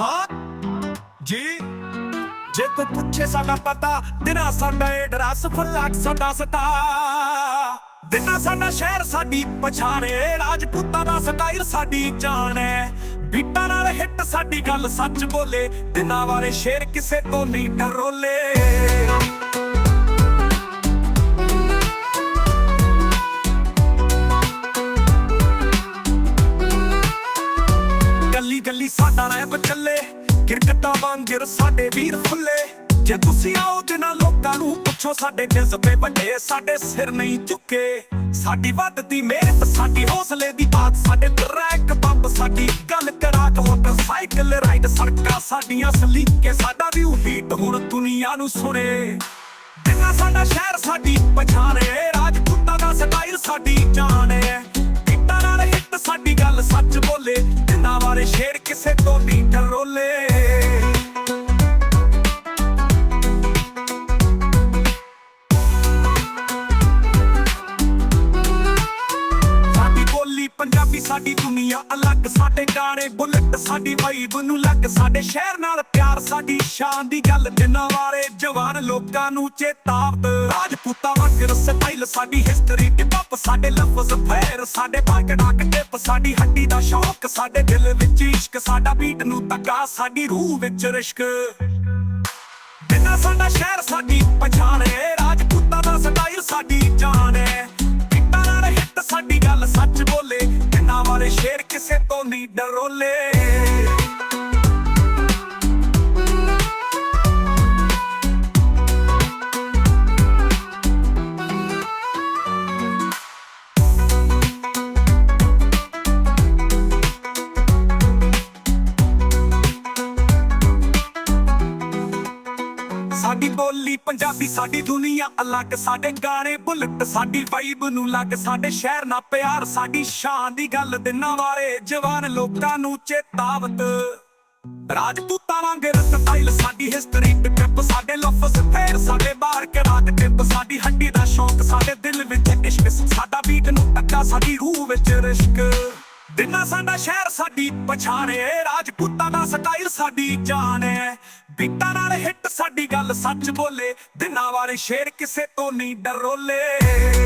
ਹਾਂ? ਜੀ? ਜੇ ਤੂੰ ਪੁੱਛੇ ਸਾਡਾ ਪਤਾ, ਦਿਨਾ ਸਾਡਾ ਐਡਰੈਸ ਫਲਕ ਸਾਡਾ ਸਤਾ ਦਿਨਾ ਸਾਡਾ ਸ਼ਹਿਰ ਸਾਡੀ ਪਛਾਣ ਰਾਜਪੂਤਾਂ ਦਾ ਸਟਾਈਲ ਸਾਡੀ ਜਾਨ ਹੈ ਬੀਟਾਂ ਨਾਲ ਹਿੱਟ ਸਾਡੀ ਗੱਲ ਸੱਚ ਬੋਲੇ, ਦਿਨਾਂ ਵਾਲੇ ਸ਼ੇਰ ਕਿਸੇ ਤੋਂ ਨਹੀਂ ਡਰੋਲੇ। ਕਿਰਕਟਾਂ ਵਾਂਗਰ ਸਾਡੇ ਵੀਰ ਫੁੱਲੇ। ਜੇ ਤੁਸੀਂ ਆਓ ਜਿਨ੍ਹਾਂ ਲੋਕਾਂ ਨੂੰ ਪੁੱਛੋ, ਸਾਡੇ ਜਜ਼ਬੇ ਵੱਡੇ, ਸਾਡੇ ਸਿਰ ਨਹੀਂ ਝੁਕੇ। ਸਾਡੀ ਵੱਧਦੀ ਮਿਹਨਤ, ਸਾਡੀ ਹੌਸਲੇ ਦੀ ਬਾਤ, ਸਾਡੇ ਟਰੈਕ ਬੰਬ, ਸਾਡੀ ਗੱਲ ਕਰਾਕ ਮੋਟਰਸਾਈਕਲ ਰਾਈਡ ਸੜਕਾਂ ਸਾਡੀਆਂ ਸਲੀਕੇ, ਸਾਡਾ ਵੀ ਹੀਟ ਹੁਣ ਦੁਨੀਆ ਨੂੰ ਸੁਣੇ। ਦਿਨਾ ਸਾਡਾ ਸ਼ਹਿਰ, ਸਾਡੀ ਪਛਾਣ ਏ। ਰਾਜਪੂਤਾਂ ਦਾ ਸਟਾਈਲ ਸਾਡੀ ਜਾਨ ਏ। ਕਿੱਟਾਂ ਨਾਲ ਹਿੱਟ ਸਾਡੀ ਗੱਲ ਸੱਚ ਬੋਲੇ। ਦਿਨਾਂ ਵਾਲੇ ਸ਼ੇਰ ਕਿਸੇ ਤੋਂ ਪੰਜਾਬੀ ਸਾਡੀ ਦੁਨੀਆ ਅਲੱਗ, ਸਾਡੇ ਗਾਣੇ ਬੁਲਟ, ਸਾਡੀ ਵਾਈਬ ਨੂੰ ਲੱਗ ਸਾਡੇ ਸ਼ਹਿਰ ਨਾਲ ਪਿਆਰ, ਸਾਡੀ ਸ਼ਾਨ ਦੀ ਗੱਲ। ਦਿਨਾਂ ਵਾਲੇ ਜਵਾਨ ਲੋਕਾਂ ਨੂੰ ਚੇਤਾਵਤ ਰਾਜਪੂਤਾਂ ਵਾਂਗਰ ਸਟਾਈਲ ਸਾਡੀ ਹਿਸਟਰੀ ਟਿਪ ਸਾਡੇ ਲਫ਼ਜ਼ ਫੇਰ ਸਾਡੇ ਬਾਗ ਟਿਪ ਸਾਡੀ ਹੱਡੀ ਦਾ ਸ਼ੌਕ, ਸਾਡੇ ਦਿਲ ਵਿੱਚ ਇਸ਼ਕ, ਸਾਡਾ ਬੀਟ ਨੂੰ ਤੱਕਾ ਸਾਡੀ ਰੂਹ ਵਿੱਚ ਰਿਸ਼ਕ। ਦਿਨਾ ਸਾਡਾ ਸ਼ਹਿਰ, ਸਾਡੀ ਪਛਾਣ ਏ, ਰਾਜਪੂਤਾਂ ਕਿਸੇ ਤੋਂ ਨਹੀਂ ਡਰੋਲੇ। ਸਾਡੀ ਬੋਲੀ ਪੰਜਾਬੀ, ਸਾਡੀ ਦੁਨੀਆ ਅਲੱਗ, ਸਾਡੇ ਗਾਣੇ ਬੁਲਟ, ਸਾਡੀ ਵਾਈਬ ਨੂੰ ਲੱਗ ਸਾਡੇ ਸ਼ਹਿਰ ਨਾਲ ਪਿਆਰ, ਸਾਡੀ ਸ਼ਾਨ ਦੀ ਗੱਲ ਦਿਨਾਂ ਵਾਲੇ ਜਵਾਨ ਲੋਕਾਂ ਨੂੰ ਚੇਤਾਵਤ। ਰਾਜਪੂਤਾਂ ਵਾਂਗੇ ਸਟਾਈਲ ਸਾਡੀ ਹਿਸਟਰੀ ਟਿਪ ਸਾਡੇ ਲਫ਼ਜ਼ ਫੇਰ ਸਾਡੇ ਬਾਹਰ ਕਰਾਟ ਟਿਪ ਸਾਡੀ ਹੱਡੀ ਦਾ ਸ਼ੌਕ, ਸਾਡੇ ਦਿਲ ਵਿੱਚ ਇਸ਼ਕ, ਸਾਡਾ ਬੀਟ ਨੂੰ ਟੱਕਾ ਸਾਡੀ ਰੂਹ ਵਿੱਚ ਰਿਸ਼ਕ। ਦਿਨਾਂ ਸਾਡਾ ਸ਼ਹਿਰ ਸਾਡੀ ਪਛਾਣ ਏ ਰਾਜਪੂਤਾਂ ਦਾ ਸਟਾਈਲ ਸਾਡੀ ਜਾਨ ਏ ਬੀਟਾਂ ਨਾਲ ਹਿੱਟ ਸਾਡੀ ਗੱਲ ਸੱਚ ਬੋਲੇ, ਦਿਨਾਂ ਵਾਲੇ ਸ਼ੇਰ ਕਿਸੇ ਤੋਂ ਨਹੀਂ ਡਰੋਲੇ।